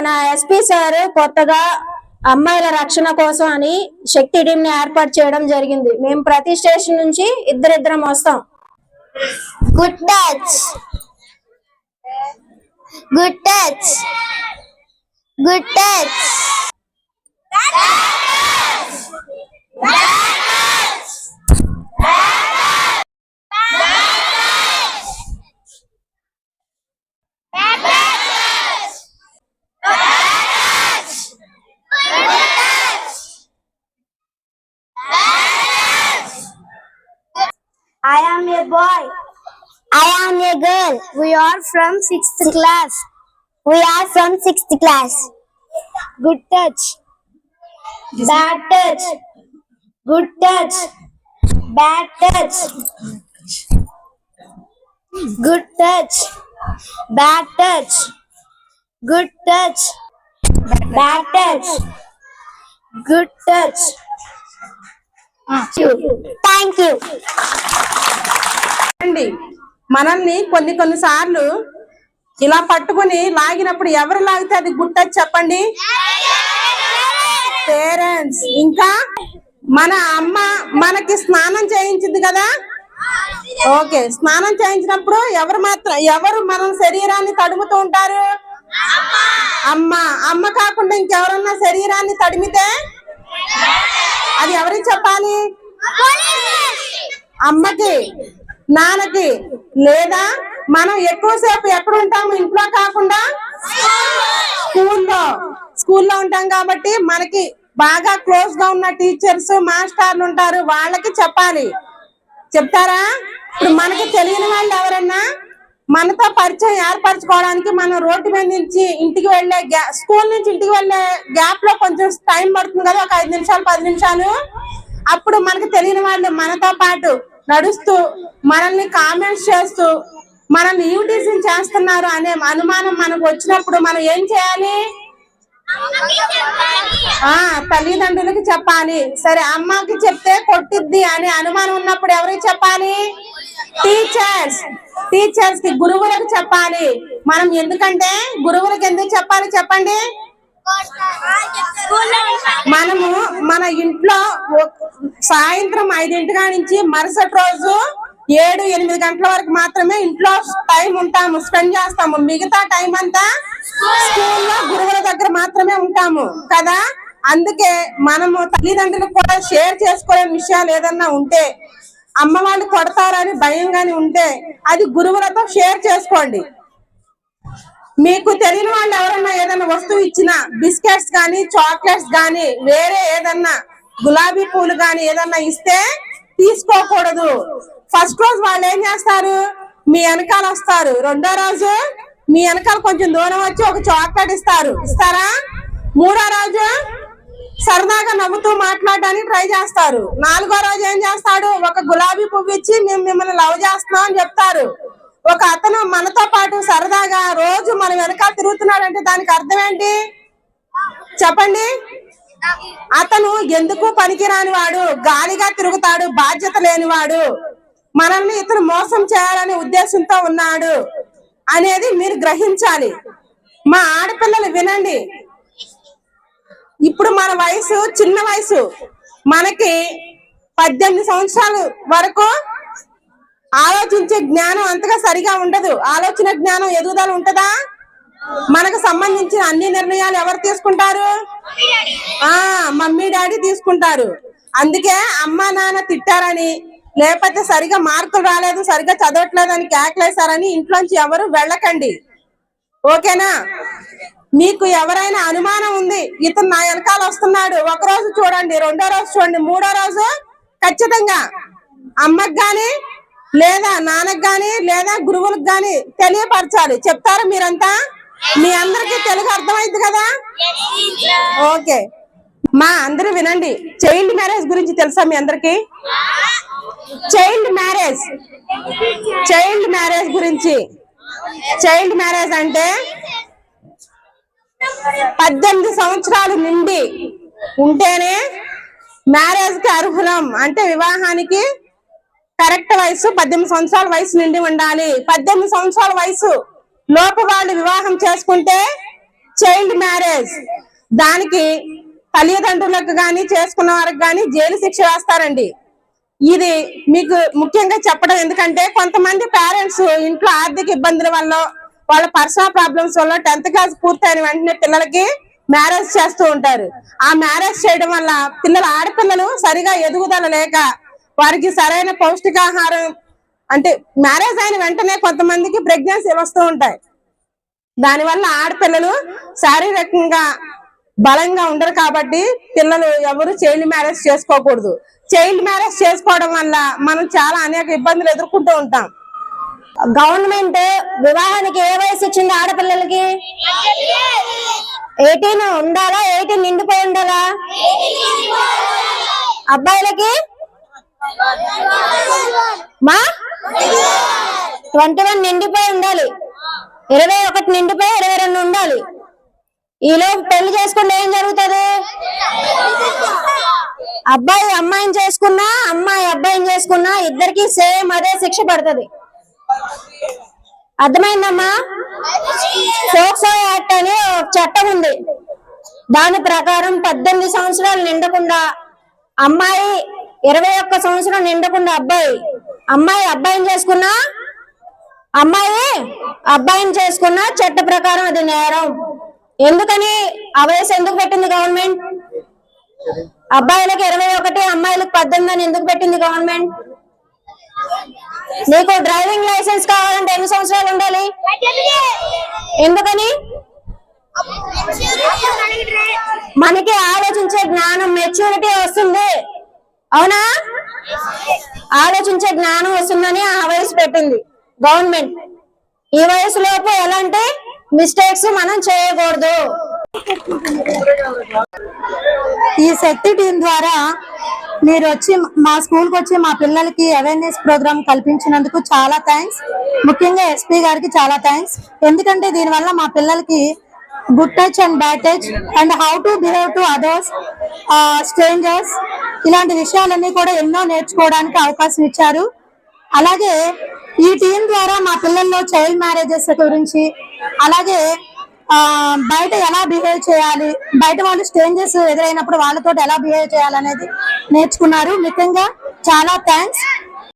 మన SP sir కొత్తగా అమ్మాయిల రక్షణ కోసం అని శక్తి టీమ్ని ఏర్పాటు చేయడం జరిగింది. మేము ప్రతి స్టేషన్ నుంచి ఇద్దరిద్దరం వస్తాం. Good touch good touch good touch girl. We are from sixth class. We are from sixth class. Good touch. Bad touch. Good touch. Bad touch. Good touch. Bad touch. Good touch. Bad touch. Good touch. Thank you. అండి మనల్ని కొన్ని కొన్ని సార్లు ఇలా పట్టుకుని లాగినప్పుడు ఎవరు లాగితే అది గుట్టది చెప్పండి? పేరెంట్స్. ఇంకా మన అమ్మ మనకి స్నానం చేయించింది కదా? ఓకే స్నానం చేయించినప్పుడు ఎవరు మాత్రం ఎవరు మన శరీరాన్ని తడుముతూ ఉంటారు? అమ్మ. అమ్మ కాకుండా ఇంకెవరన్నా శరీరాన్ని తడిమితే? అది ఎవరికి చెప్పాలి? అమ్మకి. నాన్నకి. లేదా మనం ఎక్కువసేపు ఎక్కడ ఉంటాము? ఇంట్లో కాకుండా స్కూల్లో. స్కూల్లో ఉంటాం కాబట్టి మనకి బాగా క్లోజ్గా ఉన్న టీచర్స్ మాస్టర్లు ఉంటారు. వాళ్ళకి చెప్పాలి. చెప్తారా? ఇప్పుడు మనకి తెలియని వాళ్ళు ఎవరన్నా మనతో పరిచయం ఏర్పరచుకోవడానికి మనం రోడ్డు మీద నుంచి ఇంటికి వెళ్ళే గ్యా స్కూల్ నుంచి ఇంటికి వెళ్ళే గ్యాప్లో కొంచెం టైం పడుతుంది కదా ఒక ఐదు నిమిషాలు పది నిమిషాలు. అప్పుడు మనకు తెలియని వాళ్ళు మనతో పాటు నడుస్తూ మనల్ని కామెంట్స్ చేస్తూ మనల్ని యూటీసీ చేస్తున్నారు అనే అనుమానం మనకు వచ్చినప్పుడు మనం ఏం చేయాలి? ఆ తల్లిదండ్రులకి చెప్పాలి. సరే అమ్మకి చెప్తే కొట్టిద్ది అనే అనుమానం ఉన్నప్పుడు ఎవరికి చెప్పాలి? టీచర్స్ టీచర్స్కి గురువులకు చెప్పాలి. మనం ఎందుకంటే గురువులకు ఎందుకు చెప్పాలి చెప్పండి? మనము మన ఇంట్లో సాయంత్రం ఐదింటి నుంచి మరుసటి రోజు ఏడు ఎనిమిది గంటల వరకు మాత్రమే ఇంట్లో టైం ఉంటాము స్పెండ్ చేస్తాము. మిగతా టైం అంతా స్కూల్లో గురువుల దగ్గర మాత్రమే ఉంటాము కదా? అందుకే మనము తల్లిదండ్రులకు కూడా షేర్ చేసుకోలేని విషయాలు ఏదన్నా ఉంటే అమ్మ వాళ్ళు కొడతారని భయం గాని ఉంటే అది గురువులతో షేర్ చేసుకోండి. మీకు తెలియని వాళ్ళు ఎవరన్నా ఏదైనా వస్తువు ఇచ్చినా బిస్కెట్స్ కానీ చాక్లెట్స్ కానీ వేరే ఏదన్నా గులాబీ పూలు కానీ ఏదన్నా ఇస్తే తీసుకోకూడదు. ఫస్ట్ రోజు వాళ్ళు ఏం చేస్తారు? మీ వెనకాల వస్తారు. రెండో రోజు మీ వెనకాల కొంచెం దూరం వచ్చి ఒక చాక్లెట్ ఇస్తారు. ఇస్తారా? మూడో రోజు సరదాగా నవ్వుతూ మాట్లాడడానికి ట్రై చేస్తారు. నాలుగో రోజు ఏం చేస్తాడు? ఒక గులాబీ పువ్వు ఇచ్చి మేము మిమ్మల్ని లవ్ చేస్తున్నాం అని చెప్తారు. ఒక అతను మనతో పాటు సరదాగా రోజు మన వెనకాల తిరుగుతున్నాడంటే దానికి అర్థం ఏంటి చెప్పండి. అతను ఎందుకు పనికిరాని వాడు? గాలిగా తిరుగుతాడు బాధ్యత లేనివాడు. మనల్ని ఇతను మోసం చేయాలనే ఉద్దేశంతో ఉన్నాడు అనేది మీరు గ్రహించాలి. మా ఆడపిల్లలు వినండి. ఇప్పుడు మన వయసు చిన్న వయసు. మనకి పద్దెనిమిది సంవత్సరాలు వరకు ఆలోచించే జ్ఞానం అంతగా సరిగా ఉండదు. ఆలోచన జ్ఞానం ఎదుగుదల ఉంటదా? మనకు సంబంధించిన అన్ని నిర్ణయాలు ఎవరు తీసుకుంటారు? ఆ మమ్మీ డాడీ తీసుకుంటారు. అందుకే అమ్మ నాన్న తిట్టారని లేకపోతే సరిగా మార్కులు రాలేదు సరిగా అని కేకలేశారని ఇంట్లోంచి ఎవరు వెళ్ళకండి. ఓకేనా? మీకు ఎవరైనా అనుమానం ఉంది ఇతను నా వెనకాల వస్తున్నాడు ఒక రోజు చూడండి రెండో రోజు చూడండి మూడో రోజు ఖచ్చితంగా అమ్మకు గాని లేదా నాన్నకి గాని లేదా గురువులకు గాని తెలియపరచాలి. చెప్తారు మీరంతా? మీ అందరికి తెలుగు అర్థమైంది కదా? ఓకే. మా అందరూ వినండి. చైల్డ్ మ్యారేజ్ గురించి తెలుసా మీ అందరికి? Child marriage. చైల్డ్ మ్యారేజ్ గురించి. చైల్డ్ మ్యారేజ్ అంటే పద్దెనిమిది సంవత్సరాలు నిండి ఉంటేనే మ్యారేజ్కి అర్హులం. అంటే వివాహానికి కరెక్ట్ వయసు పద్దెనిమిది సంవత్సరాల వయసు నిండి ఉండాలి. పద్దెనిమిది సంవత్సరాల వయసు లోపు వాళ్ళు వివాహం చేసుకుంటే చైల్డ్ మ్యారేజ్ దానికి తల్లిదండ్రులకు కానీ చేసుకున్న వారికి కానీ జైలు శిక్ష వేస్తారండి. ఇది మీకు ముఖ్యంగా చెప్పడం ఎందుకంటే కొంతమంది పేరెంట్స్ ఇంట్లో ఆర్థిక ఇబ్బందుల వల్ల వాళ్ళ పర్సనల్ ప్రాబ్లమ్స్ వల్ల టెన్త్ క్లాస్ పూర్తయిన వెంటనే పిల్లలకి మ్యారేజ్ చేస్తూ ఉంటారు. ఆ మ్యారేజ్ చేయడం వల్ల పిల్లల ఆడపిల్లలు సరిగా ఎదుగుదల లేక వారికి సరైన పౌష్టికాహారం అంటే మ్యారేజ్ అయిన వెంటనే కొంతమందికి ప్రెగ్నెన్సీ వస్తూ ఉంటాయి. దానివల్ల ఆడపిల్లలు శారీరకంగా బలంగా ఉండరు కాబట్టి పిల్లలు ఎవరు చైల్డ్ మ్యారేజ్ చేసుకోకూడదు. చైల్డ్ మ్యారేజ్ చేసుకోవడం వల్ల మనం చాలా అనేక ఇబ్బందులు ఎదుర్కొంటూ ఉంటాం. గవర్నమెంట్ వివాహానికి ఏ వయసు ఇచ్చింది ఆడపిల్లలకి? ఎయిటీన్ ఉండాలా? ఎయిటీన్ నిండిపోయి ఉండాలా? అబ్బాయిలకి? మా? ట్వంటీ వన్ నిండిపోయి ఉండాలి. ఇరవై ఒకటి నిండిపోయి ఇరవై రెండు ఉండాలి. ఈలోపు పెళ్ళి చేసుకుంటే ఏం జరుగుతుంది? అబ్బాయి అమ్మాయిని చేసుకున్నా అమ్మాయి అబ్బాయిని చేసుకున్నా ఇద్దరికి సేమ్ అదే శిక్ష పడుతుంది. అర్థమైందమ్మా? ఫోక్సో యాక్ట్ అని ఒక చట్టం ఉంది. దాని ప్రకారం పద్దెనిమిది సంవత్సరాలు నిండకుండా అమ్మాయి ఇరవై ఒక్క సంవత్సరం నిండకుండా అబ్బాయి అమ్మాయి అబ్బాయిని చేసుకున్నా? అమ్మాయి అబ్బాయిని చేసుకున్నా చట్ట ప్రకారం అది నేరం. ఎందుకని? ఆ ఎందుకు పెట్టింది గవర్నమెంట్? అబ్బాయిలకు ఇరవై ఒకటి అమ్మాయిలకు పద్దెనిమిది అని ఎందుకు పెట్టింది గవర్నమెంట్? నీకు డ్రైవింగ్ లైసెన్స్ కావాలంటే ఎన్ని సంవత్సరాలు ఉండాలి? ఎందుకని? మనకి ఆలోచించే జ్ఞానం మెచ్యూరిటీ వస్తుంది. అవునా? ఆలోచించే జ్ఞానం వస్తుందని ఆ వయసు పెట్టింది గవర్నమెంట్. ఈ వయసులోపు ఎలాంటి మిస్టేక్స్ మనం చేయకూడదు. ఈ శక్తి టీం ద్వారా మీరు వచ్చి మా స్కూల్కి వచ్చి మా పిల్లలకి అవేర్నెస్ ప్రోగ్రామ్ కల్పించినందుకు చాలా థ్యాంక్స్ ముఖ్యంగా ఎస్పీ గారికి చాలా థ్యాంక్స్ ఎందుకంటే దీనివల్ల మా పిల్లలకి good touch and bad touch and how to behave to others strangers ఇలాంటి విషయాలన్నీ కూడా ఎన్నో నేర్చుకోవడానికి అవకాశం ఇచ్చారు. అలాగే ఈ టీం ద్వారా మా పిల్లల్లో చైల్డ్ మ్యారేజెస్ గురించి అలాగే బయట ఎలా బిహేవ్ చేయాలి బయట వాళ్ళు స్టేంజెస్ ఎదురైనప్పుడు వాళ్ళతో ఎలా బిహేవ్ చేయాలనేది నేర్చుకున్నారు. ముఖ్యంగా చాలా థ్యాంక్స్